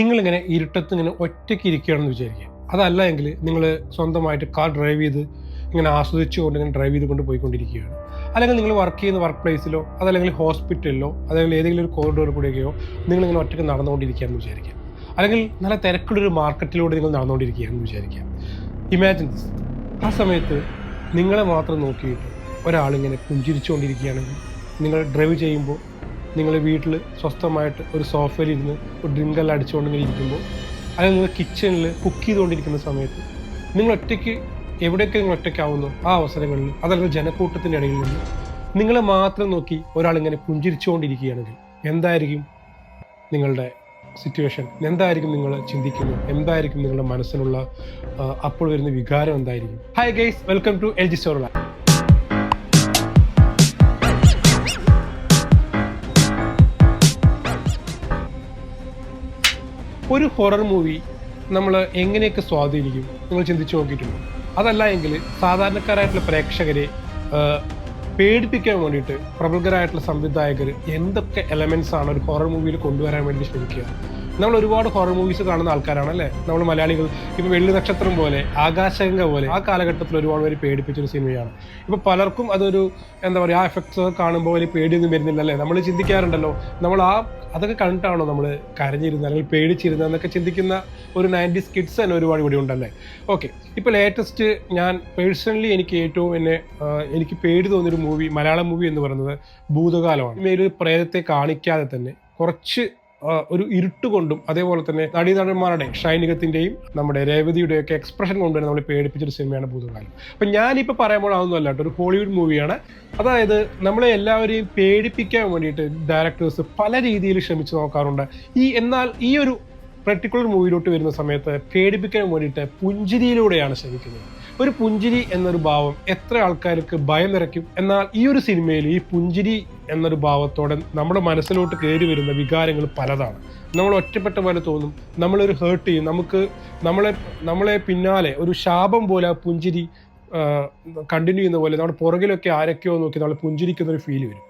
നിങ്ങളിങ്ങനെ ഇരുട്ടത്ത് ഇങ്ങനെ ഒറ്റയ്ക്ക് ഇരിക്കുകയാണെന്ന് വിചാരിക്കുക. അതല്ല എങ്കിൽ നിങ്ങൾ സ്വന്തമായിട്ട് കാർ ഡ്രൈവ് ചെയ്ത് ഇങ്ങനെ ആസ്വദിച്ചുകൊണ്ട് ഇങ്ങനെ ഡ്രൈവ് ചെയ്തുകൊണ്ട് പോയിക്കൊണ്ടിരിക്കുകയാണ്. അല്ലെങ്കിൽ നിങ്ങൾ വർക്ക് ചെയ്യുന്ന വർക്ക് പ്ലേസിലോ അതല്ലെങ്കിൽ ഹോസ്പിറ്റലിലോ അതല്ലെങ്കിൽ ഏതെങ്കിലും ഒരു കോറിഡോർ കൂടെയൊക്കെയോ നിങ്ങളിങ്ങനെ ഒറ്റയ്ക്ക് നടന്നുകൊണ്ടിരിക്കുകയെന്ന് വിചാരിക്കുക. അല്ലെങ്കിൽ നല്ല തിരക്കുള്ളൊരു മാർക്കറ്റിലൂടെ നിങ്ങൾ നടന്നുകൊണ്ടിരിക്കുകയാണെന്ന് വിചാരിക്കുക. ഇമാജിൻ ആ സമയത്ത് നിങ്ങളെ മാത്രം നോക്കിയിട്ട് ഒരാളിങ്ങനെ പുഞ്ചിരിച്ചുകൊണ്ടിരിക്കുകയാണെങ്കിൽ നിങ്ങൾ ഡ്രൈവ് ചെയ്യുമ്പോൾ നിങ്ങൾ വീട്ടിൽ സ്വസ്ഥമായിട്ട് ഒരു സോഫയിൽ ഇരുന്ന് ഒരു ഡ്രിങ്കെല്ലാം അടിച്ചുകൊണ്ടിങ്ങനെ ഇരിക്കുമ്പോൾ അല്ലെങ്കിൽ നിങ്ങൾ കിച്ചണിൽ കുക്ക് ചെയ്തുകൊണ്ടിരിക്കുന്ന സമയത്ത് നിങ്ങൾ ഒറ്റയ്ക്ക് എവിടെയൊക്കെ നിങ്ങൾ ഒറ്റയ്ക്കാവുന്നു ആ അവസരങ്ങളിൽ അതല്ല ജനക്കൂട്ടത്തിന്റെ ഇടയിൽ നിന്ന് നിങ്ങളെ മാത്രം നോക്കി ഒരാൾ ഇങ്ങനെ പുഞ്ചിരിച്ചുകൊണ്ടിരിക്കുകയാണെങ്കിൽ എന്തായിരിക്കും നിങ്ങളുടെ സിറ്റുവേഷൻ എന്തായിരിക്കും നിങ്ങൾ ചിന്തിക്കുന്നത് എന്തായിരിക്കും നിങ്ങളുടെ മനസ്സിലുള്ള അപ്പോൾ വരുന്ന വികാരം എന്തായിരിക്കും? Hi guys welcome to L G store ഒരു ഹൊറർ മൂവി നമ്മൾ എങ്ങനെയൊക്കെ സ്വാധീനിക്കും? നിങ്ങൾ ചിന്തിച്ചു നോക്കിയിട്ടുണ്ടോ? അതല്ല എങ്കിൽ സാധാരണക്കാരായിട്ടുള്ള പ്രേക്ഷകരെ പേടിപ്പിക്കാൻ വേണ്ടിയിട്ട് പ്രബലകരായിട്ടുള്ള സംവിധായകർ എന്തൊക്കെ എലമെന്റ്സ് ആണ് ഒരു ഹൊറർ മൂവിയിൽ കൊണ്ടുവരാൻ വേണ്ടി ശ്രമിക്കുക? നമ്മൾ ഒരുപാട് ഹൊറർ മൂവീസ് കാണുന്ന ആൾക്കാരാണ് അല്ലേ നമ്മൾ മലയാളികൾ ഇപ്പൊ വെള്ളി നക്ഷത്രം പോലെ ആകാശഗംഗ പോലെ ആ കാലഘട്ടത്തിൽ ഒരുപാട് പേര് പേടിപ്പിച്ചൊരു സിനിമയാണ്. ഇപ്പൊ പലർക്കും അതൊരു എന്താ പറയുക ആ എഫക്ട്സ് കാണുമ്പോൾ വലിയ പേടിയൊന്നും വരുന്നില്ല അല്ലേ നമ്മൾ ചിന്തിക്കാറുണ്ടല്ലോ. നമ്മൾ ആ അതൊക്കെ കണ്ടിട്ടാണോ നമ്മൾ കരഞ്ഞിരുന്നത് അല്ലെങ്കിൽ പേടിച്ചിരുന്നത് എന്നൊക്കെ ചിന്തിക്കുന്ന ഒരു നയന്റീസ് കിഡ്സ് തന്നെ ഒരുപാട് ഇവിടെ ഉണ്ടല്ലേ? ഓക്കെ ഇപ്പോൾ ലേറ്റസ്റ്റ് ഞാൻ പേഴ്സണലി എനിക്ക് ഏറ്റവും എന്നെ എനിക്ക് പേടി തോന്നിയൊരു മൂവി മലയാളം മൂവി എന്ന് പറയുന്നത് ഭൂതകാലമാണ്. ഒരു പ്രേതത്തെ കാണിക്കാതെ തന്നെ കുറച്ച് ഒരു ഇരുട്ട് കൊണ്ടും അതേപോലെ തന്നെ നടീനടന്മാരുടെ ഷൈനികത്തിന്റെയും നമ്മുടെ രേവതിയുടെയും ഒക്കെ എക്സ്പ്രഷൻ കൊണ്ടുവരെ നമ്മൾ പേടിപ്പിച്ചൊരു സിനിമയാണ് ഭൂതകാലം. അപ്പൊ ഞാനിപ്പോൾ പറയുമ്പോൾ അതൊന്നും അല്ല കേട്ടോ. ഒരു ഹോളിവുഡ് മൂവിയാണ് അതായത് നമ്മളെ എല്ലാവരെയും പേടിപ്പിക്കാൻ വേണ്ടിയിട്ട് ഡയറക്ടേഴ്സ് പല രീതിയിൽ ശ്രമിച്ചു നോക്കാറുണ്ട്. ഈ എന്നാൽ ഈ ഒരു പെർട്ടിക്കുലർ മൂവിയിലോട്ട് വരുന്ന സമയത്ത് പേടിപ്പിക്കാൻ വേണ്ടിയിട്ട് പുഞ്ചിരിയിലൂടെയാണ് ശ്രമിക്കുന്നത്. ഒരു പുഞ്ചിരി എന്നൊരു ഭാവം എത്ര ആൾക്കാർക്ക് ഭയം നിറയ്ക്കും എന്നാൽ ഈ ഒരു സിനിമയിൽ ഈ പുഞ്ചിരി എന്നൊരു ഭാവത്തോടെ നമ്മുടെ മനസ്സിലോട്ട് കയറി വരുന്ന വികാരങ്ങൾ പലതാണ്. നമ്മൾ ഒറ്റപ്പെട്ട പോലെ തോന്നും. നമ്മളൊരു ഹേർട്ട് ചെയ്യും. നമുക്ക് നമ്മളെ നമ്മളെ പിന്നാലെ ഒരു ശാപം പോലെ ആ പുഞ്ചിരി കണ്ടിന്യൂ ചെയ്യുന്ന പോലെ നമ്മുടെ പുറകിലൊക്കെ ആരൊക്കെയോ നോക്കി നമ്മൾ പുഞ്ചിരിക്കുന്ന ഒരു ഫീൽ വരും.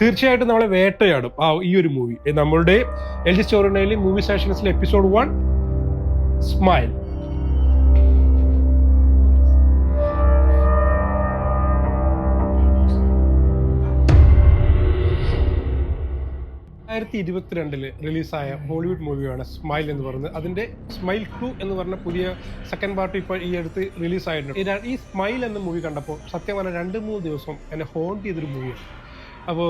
തീർച്ചയായിട്ടും നമ്മളെ വേട്ടയാടും ആ ഈ ഒരു മൂവി നമ്മളുടെ എൽ ജി സ്റ്റോറിനയിലെ മൂവി സെഷൻസിലെ എപ്പിസോഡ് വൺ സ്മൈൽ രണ്ടായിരത്തി ഇരുപത്തിരണ്ടിൽ റിലീസായ ഹോളിവുഡ് മൂവിയാണ് സ്മൈൽ എന്ന് പറയുന്നത്. അതിന്റെ സ്മൈൽ ടു എന്ന് പറഞ്ഞ പുതിയ സെക്കൻഡ് പാർട്ട് ഇപ്പോൾ ഈ അടുത്ത് റിലീസായിട്ടുണ്ട് ഈ സ്മൈൽ എന്ന മൂവി കണ്ടപ്പോൾ സത്യം പറഞ്ഞാൽ രണ്ട് മൂന്ന് ദിവസം എന്നെ ഹോണ്ട് ചെയ്തൊരു മൂവിയാണ് അപ്പോൾ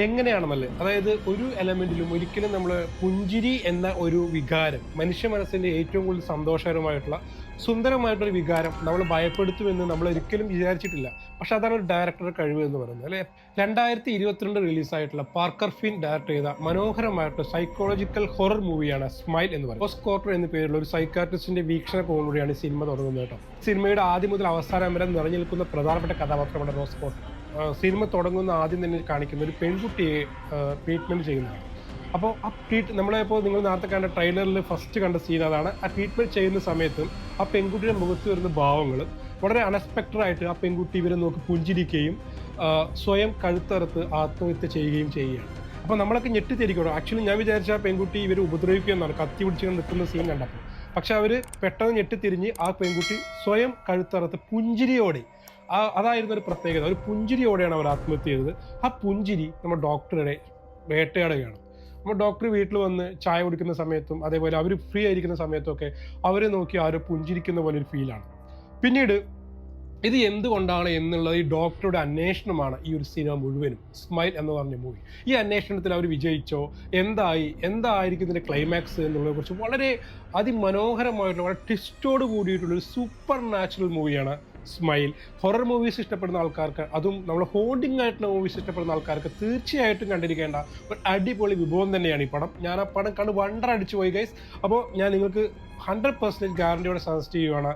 എങ്ങനെയാണെന്നല്ലേ? അതായത് ഒരു എലമെന്റിലും ഒരിക്കലും നമ്മൾ പുഞ്ചിരി എന്ന ഒരു വികാരം മനുഷ്യ മനസ്സിന്റെ ഏറ്റവും കൂടുതൽ സന്തോഷകരമായിട്ടുള്ള സുന്ദരമായിട്ടൊരു വികാരം നമ്മൾ ഭയപ്പെടുത്തുമെന്ന് നമ്മൾ ഒരിക്കലും വിചാരിച്ചിട്ടില്ല. പക്ഷെ അതാണ് ഒരു ഡയറക്ടറുടെ കഴിവ് എന്ന് പറയുന്നത് അല്ലെ? രണ്ടായിരത്തി ഇരുപത്തിരണ്ട് റിലീസായിട്ടുള്ള പാർക്കർ ഫിൻ ഡയറക്ട് ചെയ്ത മനോഹരമായിട്ടുള്ള സൈക്കോളജിക്കൽ ഹൊറർ മൂവിയാണ് സ്മൈൽ എന്ന് പറയുന്നത്. സ്കോട്ടർ എന്ന പേരുള്ള ഒരു സൈക്കാട്രിസ്റ്റിന്റെ വീക്ഷണകോണിലൂടെയാണ് ഈ സിനിമ തുടങ്ങുന്നത് കേട്ടോ. സിനിമയുടെ ആദ്യം മുതൽ അവസാനം വരെ നിറഞ്ഞു നിൽക്കുന്ന പ്രധാനപ്പെട്ട കഥാപാത്രമാണ് റോസ് കോർട്ടർ ആ, സിനിമ തുടങ്ങുന്ന ആദ്യം തന്നെ കാണിക്കുന്ന ഒരു പെൺകുട്ടിയെ ട്രീറ്റ്മെന്റ് ചെയ്യുന്നതാണ്. അപ്പോൾ ആ ട്രീറ്റ് നമ്മളിപ്പോൾ നിങ്ങൾ നേരത്തെ കണ്ട ട്രെയിലറിൽ ഫസ്റ്റ് കണ്ട സീൻ അതാണ്. ആ ട്രീറ്റ്മെന്റ് ചെയ്യുന്ന സമയത്ത് ആ പെൺകുട്ടിയുടെ മുഖത്ത് വരുന്ന ഭാവങ്ങൾ വളരെ അൺഎക്സ്പെക്റ്റഡ് ആയിട്ട് ആ പെൺകുട്ടി ഇവരെ നോക്കി പുഞ്ചിരിക്കുകയും സ്വയം കഴുത്തറുത്ത് ആത്മഹത്യ ചെയ്യുകയും ചെയ്യുകയാണ്. അപ്പോൾ നമ്മളൊക്കെ ഞെട്ടിത്തിരിക്കണം ആക്ച്വലി ഞാൻ വിചാരിച്ച ആ പെൺകുട്ടി ഇവരെ ഉപദ്രവിക്കുകയെന്നാണ് കത്തി പിടിച്ച് നിൽക്കുന്ന സീൻ കണ്ടപ്പോൾ. പക്ഷെ അവർ പെട്ടെന്ന് ഞെട്ടിത്തിരിഞ്ഞ് ആ പെൺകുട്ടി സ്വയം കഴുത്തറുത്ത് പുഞ്ചിരിയോടെ അതായിരുന്നു ഒരു പ്രത്യേകത. ഒരു പുഞ്ചിരിയോടെയാണ് അവർ ആത്മഹത്യ ചെയ്തത്. ആ പുഞ്ചിരി നമ്മുടെ ഡോക്ടറുടെ വേട്ടയാടുകയാണ്. നമ്മൾ ഡോക്ടർ വീട്ടിൽ വന്ന് ചായ കുടിക്കുന്ന സമയത്തും അതേപോലെ അവർ ഫ്രീ ആയിരിക്കുന്ന സമയത്തും ഒക്കെ അവരെ നോക്കി ആരോ പുഞ്ചിരിക്കുന്ന പോലെ ഒരു ഫീലാണ് പിന്നീട് ഇത് എന്തുകൊണ്ടാണ് എന്നുള്ളത് ഈ ഡോക്ടറുടെ അന്വേഷണമാണ് ഈ ഒരു സിനിമ മുഴുവനും. സ്മൈൽ എന്ന് പറഞ്ഞ മൂവി ഈ അന്വേഷണത്തിൽ അവർ വിജയിച്ചോ? എന്തായി? എന്തായിരിക്കും ഇതിന്റെ ക്ലൈമാക്സ് എന്നുള്ളതിനെ കുറിച്ച് വളരെ അതിമനോഹരമായിട്ടുള്ള വളരെ ട്വിസ്റ്റോട് കൂടിയിട്ടുള്ള ഒരു സൂപ്പർ നാച്ചുറൽ മൂവിയാണ് സ്മൈൽ ഹൊറർ മൂവീസ് ഇഷ്ടപ്പെടുന്ന ആൾക്കാർക്ക് അതും നമ്മൾ ഹോണ്ടിങ് ആയിട്ടുള്ള മൂവീസ് ഇഷ്ടപ്പെടുന്ന ആൾക്കാർക്ക് തീർച്ചയായിട്ടും കണ്ടിരിക്കേണ്ട ഒരു അടിപൊളി വിഭവം തന്നെയാണ് ഈ പടം. ഞാൻ ആ പടം കണ്ട് വണ്ടർ അടിച്ചു പോയി ഗൈസ് അപ്പോൾ ഞാൻ നിങ്ങൾക്ക് ഹൺഡ്രഡ് പെർസെന്റേജ് ഗ്യാരണ്ടിയോടെ സജസ്റ്റ് ചെയ്യുവാണ്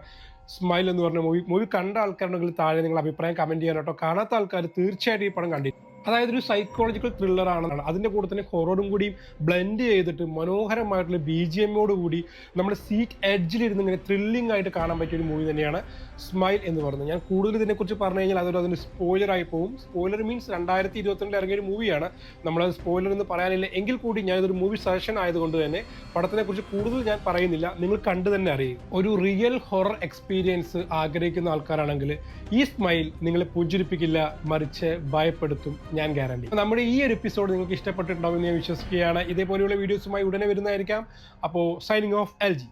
സ്മൈൽ എന്ന് പറഞ്ഞ മൂവി മൂവി കണ്ട ആൾക്കാരുണ്ടെങ്കിൽ താഴെ നിങ്ങൾ അഭിപ്രായം കമന്റ് ചെയ്യാൻ കേട്ടോ. കാണാത്ത ആൾക്കാർ തീർച്ചയായിട്ടും ഈ പടം കണ്ടിരിക്കും. അതായത് ഒരു സൈക്കോളജിക്കൽ ത്രില്ലർ ആണ് അതിന്റെ കൂടെ തന്നെ ഹൊററും കൂടി ബ്ലെൻഡ് ചെയ്തിട്ട് മനോഹരമായിട്ടുള്ള ബി ജി എമ്മോട് കൂടി നമ്മുടെ സീറ്റ് എഡ്ജിലിരുന്ന് ഇങ്ങനെ ത്രില്ലിംഗ് ആയിട്ട് കാണാൻ പറ്റിയ ഒരു മൂവി തന്നെയാണ് സ്മൈൽ എന്ന് പറയുന്നത്. ഞാൻ കൂടുതൽ ഇതിനെക്കുറിച്ച് പറഞ്ഞു കഴിഞ്ഞാൽ അതൊരു അതിന് സ്പോയിലർ ആയി പോകും. സ്പോയിലർ മീൻസ് രണ്ടായിരത്തി ഇരുപത്തിരണ്ടിൽ ഇറങ്ങിയ ഒരു മൂവിയാണ് നമ്മളത് സ്പോയിലർ എന്ന് പറയാനില്ല. എങ്കിൽ കൂടി ഞാൻ ഇതൊരു മൂവി സജഷൻ ആയതുകൊണ്ട് തന്നെ പടത്തിനെ കുറിച്ച് കൂടുതൽ ഞാൻ പറയുന്നില്ല. നിങ്ങൾ കണ്ടു തന്നെ അറിയും. ഒരു റിയൽ ഹൊറർ എക്സ്പീരിയൻസ് ആഗ്രഹിക്കുന്ന ആൾക്കാരാണെങ്കിൽ ഈ സ്മൈൽ നിങ്ങളെ പുഞ്ചിരിപ്പിക്കില്ല മറിച്ച് ഭയപ്പെടുത്തും. ഞാൻ ഗ്യാരണ്ടി നമ്മുടെ ഈ ഒരു എപ്പിസോഡ് നിങ്ങൾക്ക് ഇഷ്ടപ്പെട്ടിട്ടുണ്ടാവും എന്ന് ഞാൻ വിശ്വസിക്കുകയാണ്. ഇതേപോലെയുള്ള വീഡിയോസുമായി ഉടനെ വരുന്നതായിരിക്കാം. അപ്പോൾ സൈനിങ് ഓഫ് എൽ ജി